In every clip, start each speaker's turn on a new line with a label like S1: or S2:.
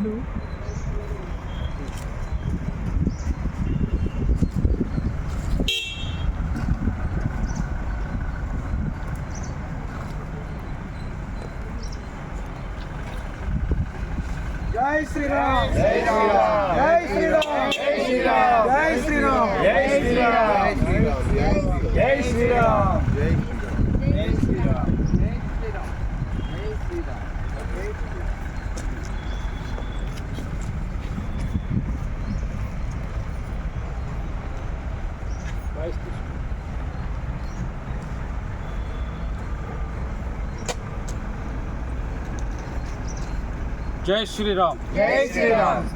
S1: జై శ్రీరామ్ జై శ్రీరామ్ జై శ్రీరామ్ జై శ్రీరామ్ జై శ్రీరామ్ జై శ్రీరామ్ జై శ్రీరామ్ జై
S2: జై శ్రీరామ్.
S1: జై శ్రీరామ్.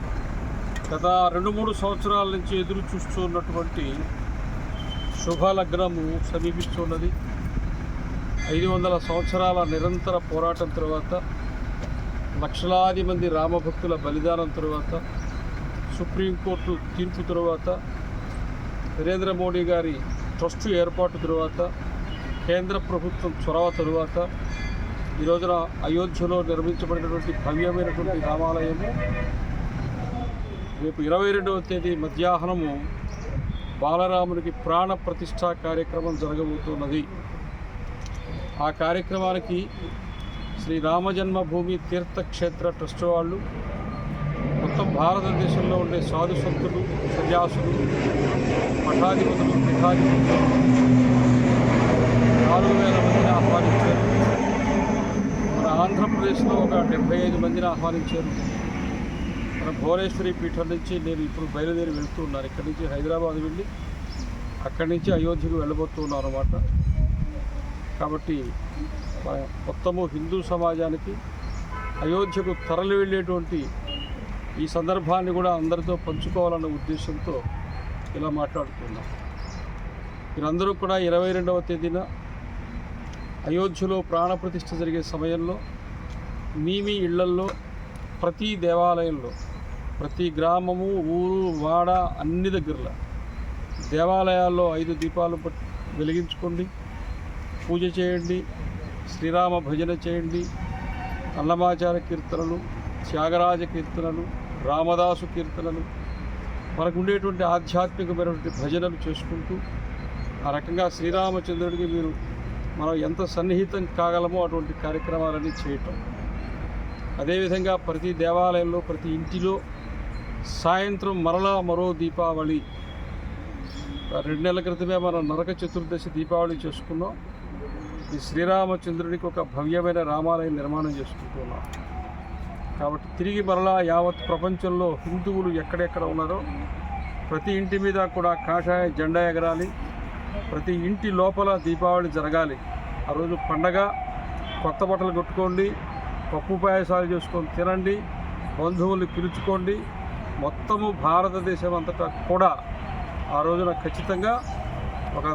S2: గత రెండు మూడు సంవత్సరాల నుంచి ఎదురు చూస్తున్నటువంటి శుభలగ్నము సమీపిస్తున్నది. ఐదు వందల సంవత్సరాల నిరంతర పోరాటం తరువాత లక్షలాది మంది రామభక్తుల బలిదానం తరువాత సుప్రీంకోర్టు తీర్పు తరువాత నరేంద్ర మోడీ గారి ట్రస్టు ఏర్పాటు తరువాత కేంద్ర ప్రభుత్వం చొరవ తరువాత ఈ రోజున అయోధ్యలో నిర్మించబడినటువంటి భవ్యమైనటువంటి రామాలయము రేపు ఇరవై రెండవ తేదీ మధ్యాహ్నము బాలరామునికి ప్రాణ ప్రతిష్ఠా కార్యక్రమం జరగబోతున్నది. ఆ కార్యక్రమానికి శ్రీ రామజన్మభూమి తీర్థక్షేత్ర ట్రస్ట్ వాళ్ళు మొత్తం భారతదేశంలో ఉండే సాధు సంతులు సన్యాసులు మఠాధిపతులు పీఠాధిపతులు నాలుగు వేల మందిని ఆహ్వానించారు. మన ఆంధ్రప్రదేశ్లో ఒక డెబ్బై ఐదు మందిని ఆహ్వానించారు. మన భువనేశ్వరి పీఠం నుంచి నేను ఇప్పుడు బయలుదేరి వెళ్తూ ఉన్నాను. ఇక్కడి నుంచి హైదరాబాద్ వెళ్ళి అక్కడి నుంచి అయోధ్యకు వెళ్ళబోతూ ఉన్నాను అనమాట కాబట్టి మొత్తము హిందూ సమాజానికి అయోధ్యకు తరలి వెళ్ళేటువంటి ఈ సందర్భాన్ని కూడా అందరితో పంచుకోవాలన్న ఉద్దేశంతో ఇలా మాట్లాడుతున్నాం. మీరందరూ కూడా ఇరవై రెండవ తేదీన అయోధ్యలో ప్రాణప్రతిష్ఠ జరిగే సమయంలో మీ మీ ఇళ్ళల్లో ప్రతి దేవాలయంలో ప్రతి గ్రామము ఊరు వాడ అన్ని దగ్గరలో దేవాలయాల్లో ఐదు దీపాలు వెలిగించుకోండి పూజ చేయండి శ్రీరామ భజన చేయండి అన్నమాచార కీర్తనలు త్యాగరాజ కీర్తనలు రామదాసు కీర్తనలు మనకు ఉండేటువంటి ఆధ్యాత్మికమైనటువంటి భజనలు చేసుకుంటూ ఆ రకంగా శ్రీరామచంద్రుడికి మీరు మనం ఎంత సన్నిహితం కాగలమో అటువంటి కార్యక్రమాలన్నీ చేయటం. అదేవిధంగా ప్రతి దేవాలయంలో ప్రతి ఇంటిలో సాయంత్రం మరలా మరో దీపావళి. రెండు నెలల క్రితమే మనం నరక చతుర్దశి దీపావళి చేసుకున్నాం. ఈ శ్రీరామచంద్రుడికి ఒక భవ్యమైన రామాలయం నిర్మాణం చేసుకుంటున్నాం. కాబట్టి తిరిగి మరలా యావత్ ప్రపంచంలో హిందువులు ఎక్కడెక్కడ ఉన్నారో ప్రతి ఇంటి మీద కూడా కాషాయ జెండా ఎగరాలి ప్రతి ఇంటి లోపల దీపావళి జరగాలి. ఆ రోజు పండగ కొత్త బట్టలు కొట్టుకోండి పప్పు పాయసాలు చేసుకొని తినండి బంధువుల్ని పిలుచుకోండి. మొత్తము భారతదేశం అంతటా కూడా ఆ రోజున ఖచ్చితంగా ఒక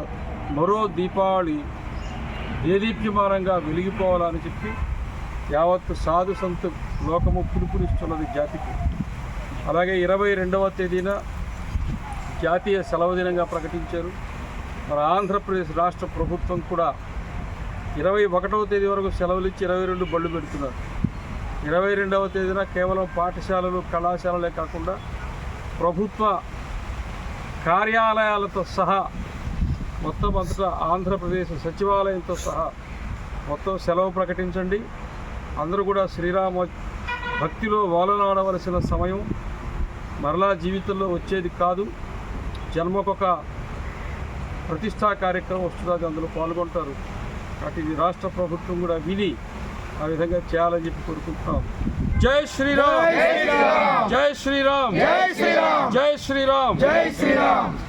S2: మరో దీపావళి దేదీప్యమానంగా వెలిగిపోవాలని చెప్పి యావత్ సాధు సంతు లోకము పిలుపునిస్తున్నది జాతికి. అలాగే ఇరవై రెండవ తేదీన జాతీయ సెలవు దినంగా ప్రకటించారు. మన ఆంధ్రప్రదేశ్ రాష్ట్ర ప్రభుత్వం కూడా ఇరవై ఒకటవ తేదీ వరకు సెలవులు ఇచ్చి ఇరవై రెండు బళ్ళు పెడుతున్నారు. ఇరవై రెండవ తేదీన కేవలం పాఠశాలలు కళాశాలలే కాకుండా ప్రభుత్వ కార్యాలయాలతో సహా మొత్తం అంతటా ఆంధ్రప్రదేశ్ సచివాలయంతో సహా మొత్తం సెలవు ప్రకటించండి. అందరూ కూడా శ్రీరామ భక్తిలో వాలనాడవలసిన సమయం మరలా జీవితంలో వచ్చేది కాదు. జన్మకొక ప్రతిష్టా కార్యక్రమం వస్తుంది అది అందులో పాల్గొంటారు. కాబట్టి ఇది రాష్ట్ర ప్రభుత్వం కూడా విని ఆ విధంగా చేయాలని చెప్పి కోరుకుంటున్నాం. జై శ్రీరామ్! జై శ్రీరామ్!
S1: జై శ్రీరామ్!
S2: జై శ్రీరామ్!
S1: జై శ్రీరామ్!